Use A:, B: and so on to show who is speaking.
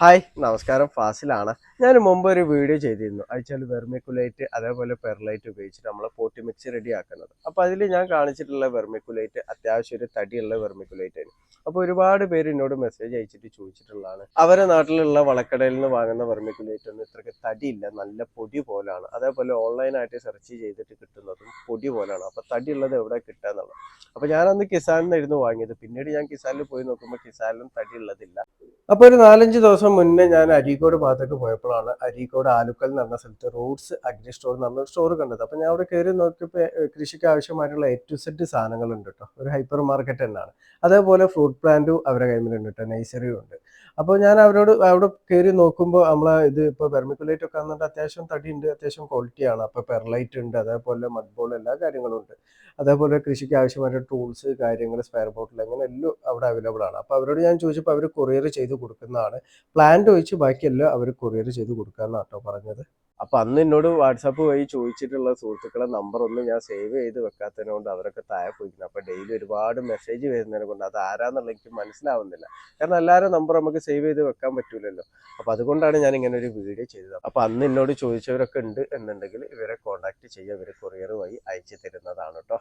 A: Hi നമസ്കാരം. ഫാസിലാണ്. ഞാൻ മുമ്പ് ഒരു വീഡിയോ ചെയ്തിരുന്നു. അയച്ചാൽ വെർമിക്കുലൈറ്റ് അതേപോലെ പെർലൈറ്റ് ഉപയോഗിച്ചിട്ട് നമ്മൾ പോട്ടി മിക്സ് റെഡി ആക്കുന്നത് അപ്പോൾ അതിൽ ഞാൻ കാണിച്ചിട്ടുള്ള വെർമിക്കുലൈറ്റ് അത്യാവശ്യം ഒരു തടിയുള്ള വെർമിക്കുലൈറ്റ് ആണ്. അപ്പോൾ ഒരുപാട് പേര് എന്നോട് മെസ്സേജ് അയച്ചിട്ട് ചോദിച്ചിട്ടുള്ളതാണ്. അവരെ നാട്ടിലുള്ള വളക്കടയിൽ നിന്ന് വാങ്ങുന്ന വെർമിക്കുലൈറ്റ് ഒന്നും ഇത്രയ്ക്ക് തടിയില്ല. നല്ല പൊടി പോലാണ്. അതേപോലെ ഓൺലൈനായിട്ട് സെർച്ച് ചെയ്തിട്ട് കിട്ടുന്നതും പൊടി പോലാണ്. അപ്പോൾ തടിയുള്ളത് എവിടെ കിട്ടുക എന്നുള്ളത് അപ്പോൾ ഞാനന്ന് കിസാനിൽ നിന്നായിരുന്നു വാങ്ങിയത്. പിന്നീട് ഞാൻ കിസാനിൽ പോയി നോക്കുമ്പോൾ കിസാനിലും തടിയുള്ളതില്ല. അപ്പൊ ഒരു നാലഞ്ച് ദിവസം മുന്നേ ഞാൻ അരീക്കോട് ഭാഗത്തേക്ക് പോയപ്പോഴാണ് അരീക്കോട് ആലുക്കൽ എന്ന് പറഞ്ഞ സ്ഥലത്ത് റൂട്ട്സ് അഗ്രി സ്റ്റോർ എന്ന് പറഞ്ഞ സ്റ്റോർ കണ്ടത്. അപ്പോൾ ഞാൻ അവിടെ കയറി നോക്കിയപ്പോൾ കൃഷിക്ക് ആവശ്യമായിട്ടുള്ള എ ടു സെറ്റ് സാധനങ്ങളുണ്ട് കേട്ടോ. ഒരു ഹൈപ്പർ മാർക്കറ്റ് തന്നെയാണ്. അതേപോലെ ഫ്രൂട്ട് പ്ലാന്റും അവരുടെ കയ്യിലുണ്ട് കേട്ടോ. നഴ്സറിയും ഉണ്ട് അപ്പോൾ ഞാൻ അവരോട് അവിടെ കയറി നോക്കുമ്പോൾ നമ്മളെ ഇത് ഇപ്പോൾ പെർമിക്കുലേറ്റ് ഒക്കെ വന്നിട്ട് അത്യാവശ്യം തടി ഉണ്ട് അത്യാവശ്യം ക്വാളിറ്റിയാണ് അപ്പോൾ പെർലൈറ്റ് ഉണ്ട് അതേപോലെ മഡ്ബോൾ എല്ലാ കാര്യങ്ങളും ഉണ്ട്. അതേപോലെ കൃഷിക്ക് ആവശ്യമായ ടൂൾസ് കാര്യങ്ങൾ സ്പെയർ ബോട്ടിൽ അങ്ങനെ എല്ലാം അവിടെ അവൈലബിൾ ആണ്. അപ്പോൾ അവരോട് ഞാൻ ചോദിച്ചപ്പോൾ അവർ കൊറിയർ ചെയ്ത് കൊടുക്കുന്നതാണ്. പ്ലാന്റ് ഒഴിച്ച് ബാക്കിയെല്ലാം അവർ കൊറിയർ ചെയ്ത് കൊടുക്കാമെന്നാണ് കേട്ടോ പറഞ്ഞത്. അപ്പൊ അന്ന് എന്നോട് വാട്സാപ്പ് വഴി ചോദിച്ചിട്ടുള്ള സുഹൃത്തുക്കളെ നമ്പർ ഒന്നും ഞാൻ സേവ് ചെയ്ത് വെക്കാത്തതിനെ കൊണ്ട് അവരൊക്കെ താഴെ പോയിരിക്കുന്നു അപ്പൊ ഡെയിലി ഒരുപാട് മെസ്സേജ് വരുന്നതിനെ കൊണ്ട് അത് ആരാന്നുള്ള എനിക്ക് മനസ്സിലാവുന്നില്ല. കാരണം എല്ലാവരും നമ്പർ നമുക്ക് സേവ് ചെയ്ത് വെക്കാൻ പറ്റൂലല്ലോ. അപ്പൊ അതുകൊണ്ടാണ് ഞാൻ ഇങ്ങനെ ഒരു വീഡിയോ ചെയ്തത്. അപ്പൊ അന്ന് എന്നോട് ചോദിച്ചവരൊക്കെ ഉണ്ട് എന്നുണ്ടെങ്കിൽ ഇവരെ കോൺടാക്ട് ചെയ്യുക ഇവർ കൊറിയർ വഴി അയച്ചു തരുന്നതാണ് കേട്ടോ